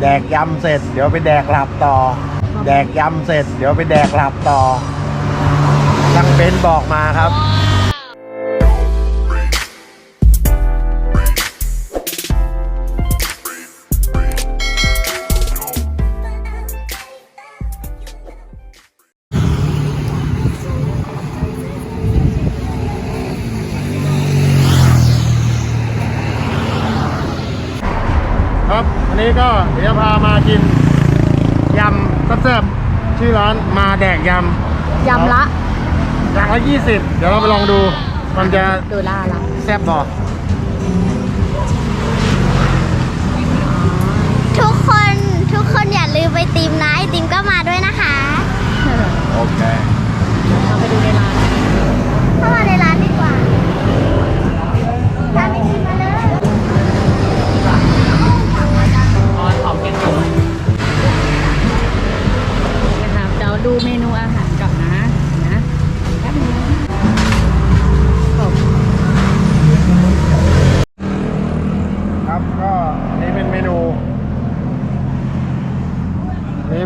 แดกยำเสร็จ เดี๋ยวไปแดกหลับต่อ แดกยำเสร็จ เดี๋ยวไปแดกหลับต่อช่างเบนซ์บอกมาครับ ครับอันนี้ก็เดี๋ยวจะพามากินยำแซ่บๆชื่อร้านมาแดกยำยำละอย่างละยี่สิบเดี๋ยวเราไปลองดูมันจะดูล่าละแซ่บบ่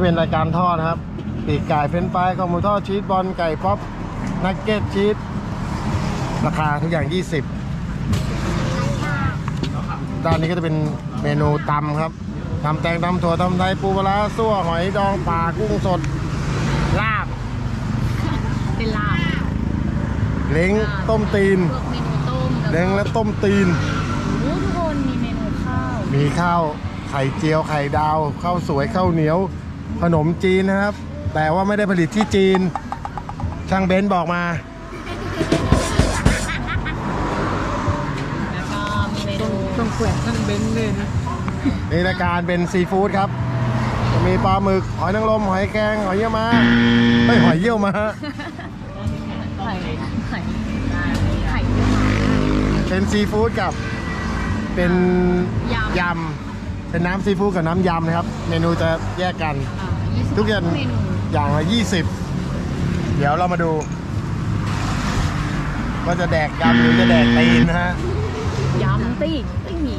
เป็นรายการทอดนะครับ ปีกไก่เฟรนช์ฟรายข้าวหมูทอดชีสบอลไก่ป๊อปนักเก็ตชีสราคาทุกอย่าง 20 ด้านนี้ก็จะเป็นเมนูตำครับตำแตงตำถั่วตำไทยปูปลาร้าซั่วหอยดองปลากุ้งสด ลาบ เป็นลาบ เล้งต้มตีนพวกเมนูต้มเล้งและต้มตีนโอ้ทุกคนมีเมนูข้าว มีข้าวไข่เจียวไข่ดาวข้าวสวยข้าวเหนียว ขนมจีนนะครับ แต่ว่าไม่ได้ผลิตที่จีน ช่างเบนซ์บอกมา แล้วก็มีเมนูต้องแขวนทั้งเบนเลยนะนี่รายการเป็นซีฟู้ดครับจะมีปลาหมึก หอยนางรมหอยแครงหอยเยี่ยวมาไม่หอยเยี่ยวมาไข่ไข่ไข่เป็นซีฟู้ดกับเป็นยำยำ เป็นน้ำซีฟู้ดกับน้ำยำนะครับ เมนูจะแยกกันอ่ายี่สิบทุกอย่างเมนูอย่างละ20 เดี๋ยวเรามาดู ว่าจะแดกยำหรือจะแดกตีนนะฮะยำตีไม่มี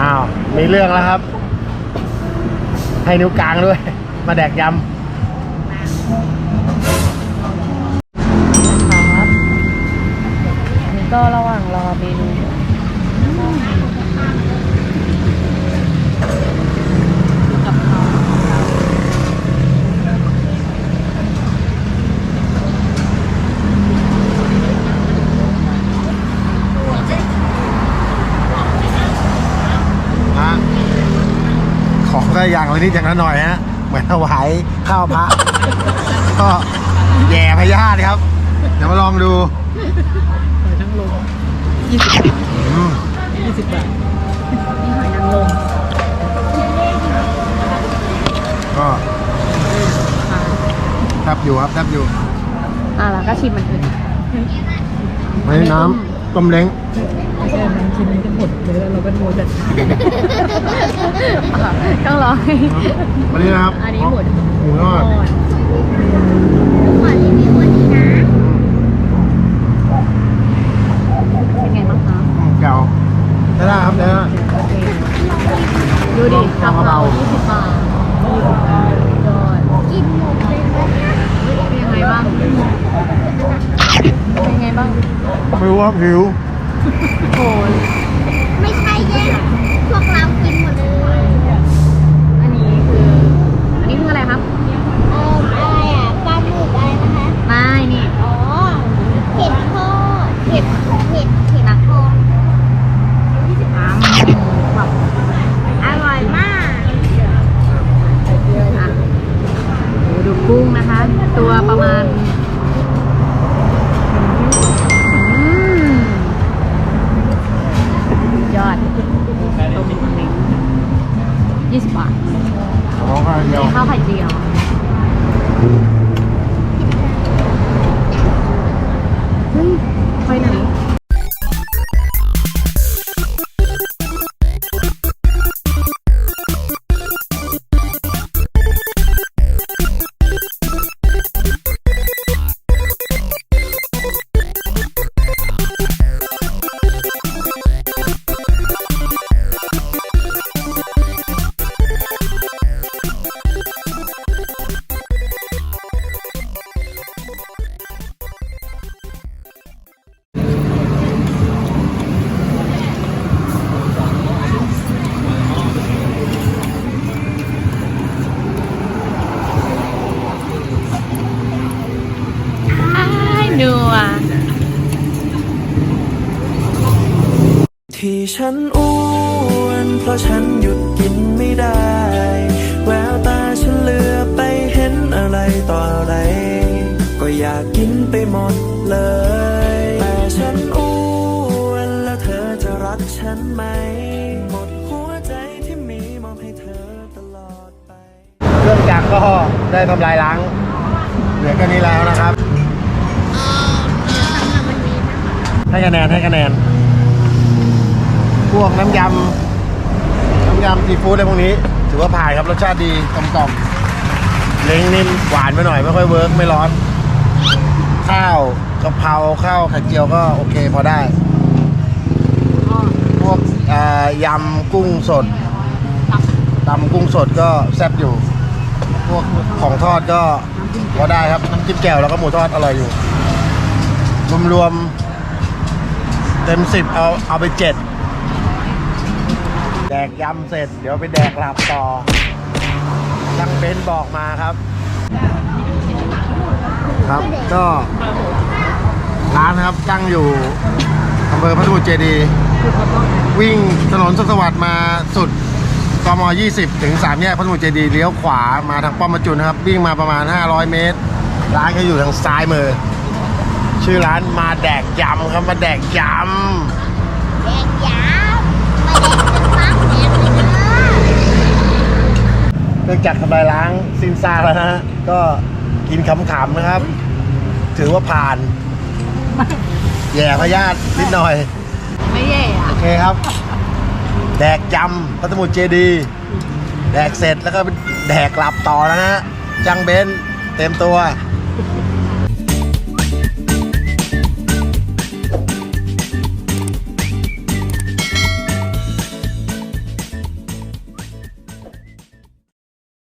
อ้าว มีเรื่องแล้วครับ ให้นิ้วกลางด้วย มาแดกยค เมนูกับข้าวของเราของก็อย่างละนิดอย่างละหน่อยฮะ เหมือนถวายข้าวพระ ก็แย่พญาติครับ เดี๋ยวมาลองดู ยี่สิบอืมยี่สิบบาทนี่หอยนางรมก็แทบอยู่ครับแทบอยู่ อะแล้วก็ชิมมันอื่นไม่น้ำต้มเล้งไม่ใช่มันชิมมันจะหมดเลยแล้วเราก็โมจะต้องรอให้วันนี้นะครับ อันนี้หมดหมูทอด ขอรีวิววันนี้นะ เป็นไงบ้างคะ อืมแก้ว ได้ได้ครับได้ได้โอเคดูดิกะเพรา20บาทยอดกินหมดเลยนะเนี่ยเป็นยังไงบ้าง เป็นยังไงบ้าง ไม่รู้ครับหิว โอ้ยไม่ใช่แย่งพวกเรากิน 20 บาทร้องตีมีข้าวไข่เจียว ที่ฉันอ้วนเพราะฉันหยุดกินไม่ได้ แววตาฉันเหลือไปเห็นอะไรต่ออะไร ก็อยากกินไปหมดเลย แต่ฉันอ้วนแล้วเธอจะรักฉันไหม หมดหัวใจที่มีมอบให้เธอตลอดไป เครื่องจักรก็ได้ทำลายล้าง เหลือแค่นี้แล้วนะครับ ให้คะแนนให้คะแนน พวกน้ำยำน้ำยำซีฟู้ดอะไรพวกนี้ ถือว่าผ่านครับรสชาติดีกลมกล่อมเล้งนิ่มหวานไปหน่อยไม่ค่อยเวิร์กไม่ร้อน ข้าวกะเพราข้าวไข่เจียวก็โอเคพอได้ พวกยำกุ้งสดตำกุ้งสดก็แซ่บอยู่ พวกของทอดก็พอได้ครับน้ำจิ้มแจ่วแล้วก็หมูทอดอร่อยอยู่ รวมๆเต็มสิบเอาเอาไปเจ็ด แดกยำเสร็จ เดี๋ยวไปแดกหลับต่อจังเบนบอกมาครับ ครับก็ร้านนะครับตั้งอยู่อำเภอพระสมุทรเจดี วิ่งถนนสุขสวัสดิ์มาสุดกม20 ถึง 3 แยกพระสมุทรเจดี เลี้ยวขวามาทางป้อมประจุนะครับ วิ่งมาประมาณ 500 เมตร ร้านก็อยู่ทางซ้ายมือ ชื่อร้านมาแดกยำครับ มาแดกยำแดงยาวมาแดงจนฟักแดง เลยเด้อำเครื่องจักรทำลายล้างสิ้นซากแล้วนะฮะก็กินขำๆนะครับ ถือว่าผ่านแย่พยาธินิดหน่อย ไม่แย่อะโอเคครับ แดกยำพระสมุทรเจดีย์แดกเสร็จแล้วก็ไปแดกหลับต่อนะฮะจังเบนเต็มตัว